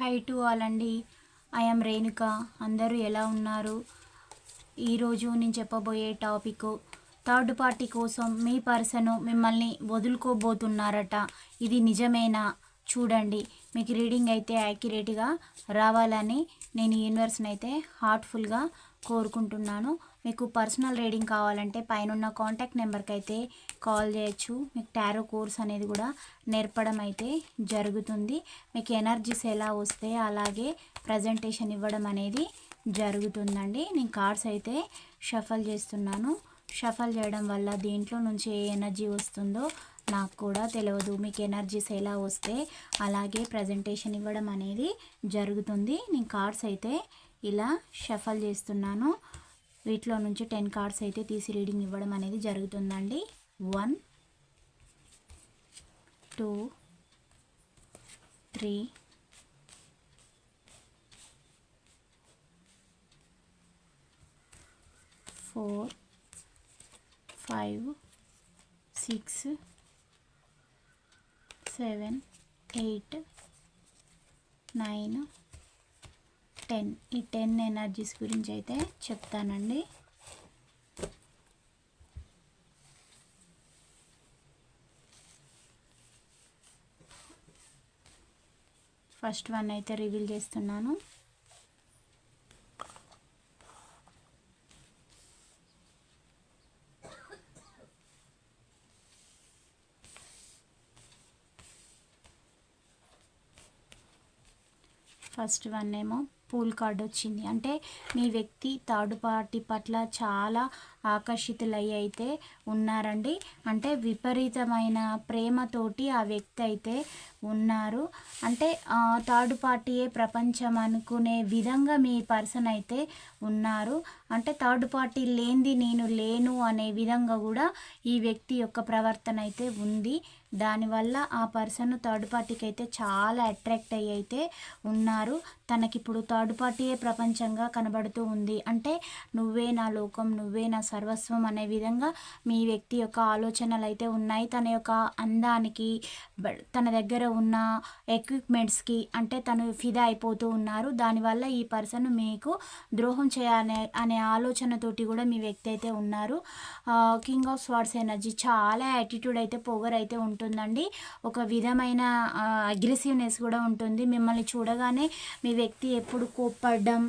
High to all అండి I'm Renuka అందరూ ఎలా ఉన్నారు? ఈరోజు నేను చెప్పబోయే టాపిక్ థర్డ్ పార్టీ కోసం మీ పర్సన్ మిమ్మల్ని వదులుకోబోతున్నారట. ఇది నిజమేనా? చూడండి. మీకు రీడింగ్ అయితే యాక్యురేట్గా రావాలని నేను యూనివర్స్ని అయితే హార్ట్ఫుల్గా కోరుకుంటున్నాను. మీకు పర్సనల్ రీడింగ్ కావాలంటే పైన కాంటాక్ట్ నెంబర్కి అయితే కాల్ చేయొచ్చు. మీకు టారో కోర్స్ అనేది కూడా నేర్పడం అయితే జరుగుతుంది. మీకు ఎనర్జీస్ ఎలా వస్తే అలాగే ప్రజెంటేషన్ ఇవ్వడం అనేది జరుగుతుందండి. నేను కార్డ్స్ అయితే షఫల్ చేస్తున్నాను. షఫల్ చేయడం వల్ల దీంట్లో నుంచి ఏ ఎనర్జీ వస్తుందో నాకు కూడా తెలియదు మీకు ఎనర్జీస్ ఎలా వస్తే అలాగే ప్రజెంటేషన్ ఇవ్వడం అనేది జరుగుతుంది. నేను కార్డ్స్ అయితే ఇలా షఫల్ చేస్తున్నాను. వీటిలో నుంచి టెన్ కార్డ్స్ అయితే తీసి రీడింగ్ ఇవ్వడం అనేది జరుగుతుందండి. One two three four five six seven eight nine ten ఈ టెన్ ఎనర్జీస్ గురించి అయితే చెప్తానండి. ఫస్ట్ వన్ అయితే రివీల్ చేస్తున్నాను. ఫస్ట్ వన్ ఏమో పూల్ కార్డ్ వచ్చింది. అంటే మీ వ్యక్తి థర్డ్ పార్టీ పట్ల చాలా ఆకర్షితులయ్యి అయితే ఉన్నారండి. అంటే విపరీతమైన ప్రేమతోటి ఆ వ్యక్తి అయితే ఉన్నారు. అంటే థర్డ్ పార్టీయే ప్రపంచం అనుకునే విధంగా మీ పర్సన్ అయితే ఉన్నారు. అంటే థర్డ్ పార్టీ లేనిది నేను లేను అనే విధంగా కూడా ఈ వ్యక్తి యొక్క ప్రవర్తన అయితే ఉంది. దానివల్ల ఆ పర్సన్ థర్డ్ పార్టీకి అయితే చాలా అట్రాక్ట్ అయ్యి అయితే ఉన్నారు. తనకిప్పుడు థర్డ్ పార్టీయే ప్రపంచంగా కనబడుతూ ఉంది. అంటే నువ్వే నా లోకం నువ్వే నా సర్వస్వం అనే విధంగా మీ వ్యక్తి యొక్క ఆలోచనలు అయితే ఉన్నాయి. తన యొక్క అందానికి తన దగ్గర ఉన్న ఎక్విప్మెంట్స్కి అంటే తను ఫిదా అయిపోతూ ఉన్నారు. దానివల్ల ఈ పర్సన్ మీకు ద్రోహం చేయాలనే అనే ఆలోచనతోటి కూడా మీ వ్యక్తి అయితే ఉన్నారు. కింగ్ ఆఫ్ స్వార్డ్స్ ఎనర్జీ చాలా యాటిట్యూడ్ అయితే పొగర్ అయితే ఉంటుందండి. ఒక విధమైన అగ్రెసివ్నెస్ కూడా ఉంటుంది. మిమ్మల్ని చూడగానే మీ వ్యక్తి ఎప్పుడు కోప్పడడం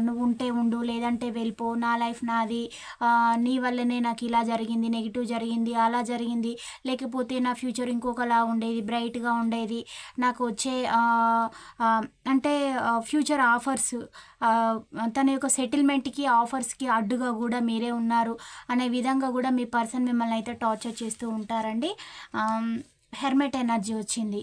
నువ్వు ఉంటే ఉండు లేదంటే వెళ్ళిపో నా లైఫ్ నాది నీ వల్లనే నాకు ఇలా జరిగింది నెగిటివ్ జరిగింది అలా జరిగింది లేకపోతే నా ఫ్యూచర్ ఇంకొకలా ఉండేది బ్రైట్గా ఉండేది నాకు వచ్చే అంటే ఫ్యూచర్ ఆఫర్స్ తన యొక్క సెటిల్మెంట్కి ఆఫర్స్కి అడ్డుగా కూడా మీరే ఉన్నారు అనే విధంగా కూడా మీ పర్సన్ మిమ్మల్ని అయితే టార్చర్ చేస్తూ ఉంటారండి. హెర్మెట్ ఎనర్జీ వచ్చింది.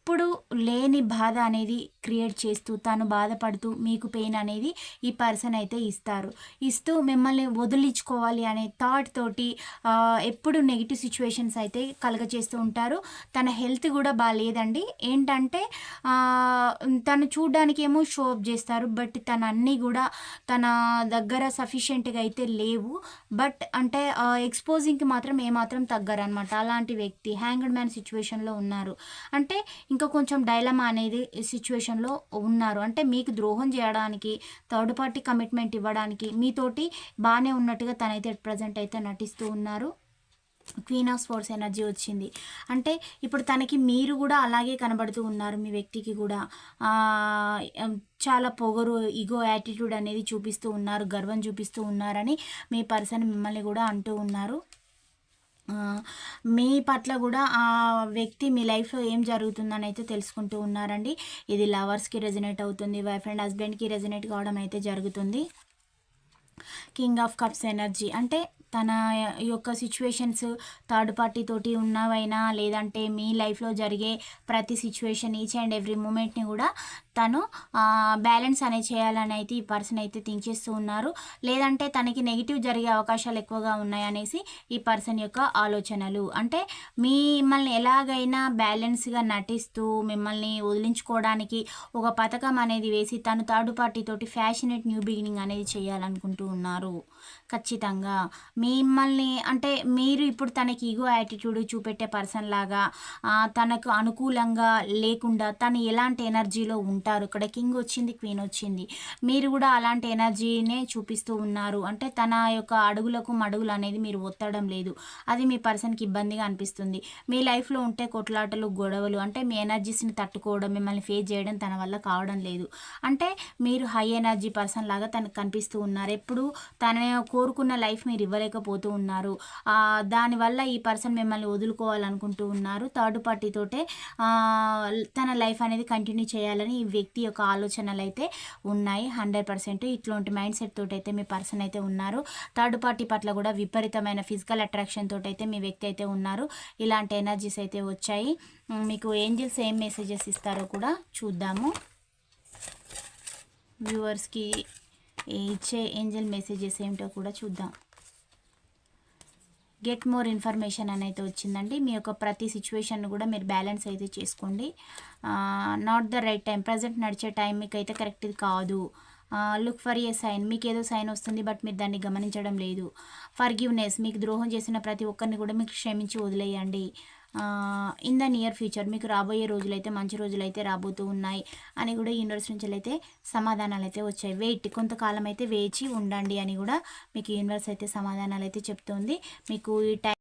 ఎప్పుడు లేని బాధ అనేది క్రియేట్ చేస్తూ తను బాధపడుతూ మీకు పెయిన్ అనేది ఈ పర్సన్ అయితే ఇస్తారు. ఇస్తూ మిమ్మల్ని వదిలించుకోవాలి అనే థాట్ తోటి ఎప్పుడు నెగిటివ్ సిచ్యువేషన్స్ అయితే కలగజేస్తూ ఉంటారు. తన హెల్త్ కూడా బాగాలేదండి ఏంటంటే తను చూడడానికి ఏమో షో అప్ చేస్తారు బట్ తన అన్నీ కూడా తన దగ్గర సఫిషియెంట్గా అయితే లేవు. బట్ అంటే ఎక్స్పోజింగ్కి మాత్రం ఏమాత్రం తగ్గరనమాట అలాంటి వ్యక్తి హ్యాంగ్డ్ మ్యాన్ సిచ్యువేషన్లో ఉన్నారు. అంటే ఇంకా కొంచెం డైలమా అనేది సిచ్యువేషన్లో ఉన్నారు. అంటే మీకు ద్రోహం చేయడానికి థర్డ్ పార్టీ కమిట్మెంట్ ఇవ్వడానికి మీతోటి బాగానే ఉన్నట్టుగా తనైతే ప్రజెంట్ అయితే నటిస్తూ ఉన్నారు. క్వీన్ ఆఫ్ స్పోర్ట్స్ ఎనర్జీ వచ్చింది. అంటే ఇప్పుడు తనకి మీరు కూడా అలాగే కనబడుతూ ఉన్నారు మీ వ్యక్తికి కూడా. చాలా పొగరు ఇగో యాటిట్యూడ్ అనేది చూపిస్తూ ఉన్నారు గర్వం చూపిస్తూ ఉన్నారని మీ పర్సన్ మిమ్మల్ని కూడా అంటూ ఉన్నారు. మీ పట్ల కూడా ఆ వ్యక్తి మీ లైఫ్లో ఏం జరుగుతుందని అయితే తెలుసుకుంటూ ఉన్నారండి. ఇది లవర్స్కి రెజినేట్ అవుతుంది వైఫ్ అండ్ హస్బెండ్కి రెజినేట్ కావడం అయితే జరుగుతుంది. కింగ్ ఆఫ్ కప్స్ ఎనర్జీ అంటే తన యొక్క సిచ్యువేషన్స్ థర్డ్ పార్టీ తోటి ఉన్నవైనా లేదంటే మీ లైఫ్లో జరిగే ప్రతి సిచ్యువేషన్ ఈచ్ అండ్ ఎవ్రీ మూమెంట్ని కూడా తను బ్యాలెన్స్ అనేది చేయాలని అయితే ఈ పర్సన్ అయితే థింక్ చేస్తూ ఉన్నారు. లేదంటే తనకి నెగిటివ్ జరిగే అవకాశాలు ఎక్కువగా ఉన్నాయనేసి ఈ పర్సన్ యొక్క ఆలోచనలు. అంటే మిమ్మల్ని ఎలాగైనా బ్యాలెన్స్గా నటిస్తూ మిమ్మల్ని వదిలించుకోవడానికి ఒక పథకం అనేది వేసి తను థర్డ్ పార్టీతోటి ఫ్యాషనేట్ న్యూ బిగినింగ్ అనేది చేయాలనుకుంటూ ఉన్నారు. ఖచ్చితంగా. మిమ్మల్ని అంటే మీరు ఇప్పుడు తనకి ఈగో యాటిట్యూడ్ చూపెట్టే పర్సన్ లాగా తనకు అనుకూలంగా లేకుండా తను ఎలాంటి ఎనర్జీలో ఉంటారు ఉంటారు ఇక్కడ కింగ్ వచ్చింది క్వీన్ వచ్చింది. మీరు కూడా అలాంటి ఎనర్జీనే చూపిస్తూ ఉన్నారు. అంటే తన యొక్క అడుగులకు మడుగులు అనేది మీరు ఒత్తడం లేదు. అది మీ పర్సన్కి ఇబ్బందిగా అనిపిస్తుంది. మీ లైఫ్లో ఉంటే కొట్లాటలు గొడవలు అంటే మీ ఎనర్జీస్ని తట్టుకోవడం మిమ్మల్ని ఫేస్ చేయడం తన వల్ల కావడం లేదు. అంటే మీరు హై ఎనర్జీ పర్సన్ లాగా తనకు కనిపిస్తూ ఉన్నారు. ఎప్పుడు తన కోరుకున్న లైఫ్ మీరు ఇవ్వలేకపోతూ ఉన్నారు. దానివల్ల ఈ పర్సన్ మిమ్మల్ని వదులుకోవాలనుకుంటూ ఉన్నారు. థర్డ్ పార్టీతోటే తన లైఫ్ అనేది కంటిన్యూ చేయాలని ఈ వ్యక్తి యొక్క ఆలోచనలు అయితే ఉన్నాయి. హండ్రెడ్ పర్సెంట్ ఇట్లాంటి మైండ్ సెట్ తోటి అయితే మీ పర్సన్ అయితే ఉన్నారు. థర్డ్ పార్టీ పట్ల కూడా విపరీతమైన ఫిజికల్ అట్రాక్షన్ తోటి అయితే మీ వ్యక్తి అయితే ఉన్నారు. ఇలాంటి ఎనర్జీస్ అయితే వచ్చాయి. మీకు ఏంజిల్స్ ఏం మెసేజెస్ ఇస్తారో కూడా చూద్దాము. వ్యూవర్స్కి ఇచ్చే ఏంజల్ మెసేజెస్ ఏమిటో కూడా చూద్దాం. గెట్ మోర్ ఇన్ఫర్మేషన్ అని అయితే వచ్చిందండి. మీ యొక్క ప్రతి సిచ్యువేషన్ కూడా మీరు బ్యాలెన్స్ అయితే చేసుకోండి. Not the right time present నడిచే టైం మీకు అయితే కరెక్ట్ కాదు లుక్ ఫర్ ఏ సైన్ మీకు ఏదో సైన్ వస్తుంది బట్ మీరు దాన్ని గమనించడం లేదు. ఫర్గివ్నెస్ మీకు ద్రోహం చేసిన ప్రతి ఒక్కరిని కూడా మీకు క్షమించి వదిలేయండి. ఇన్ ద నియర్ ఫ్యూచర్ మీకు రాబోయే రోజులైతే మంచి రోజులైతే రాబోతూ ఉన్నాయి అని కూడా యూనివర్స్ నుంచి అయితే సమాధానాలు అయితే వచ్చాయి. వెయిట్ కొంతకాలం అయితే వేచి ఉండండి అని కూడా మీకు యూనివర్స్ అయితే సమాధానాలు అయితే చెప్తుంది. మీకు ఈ టైం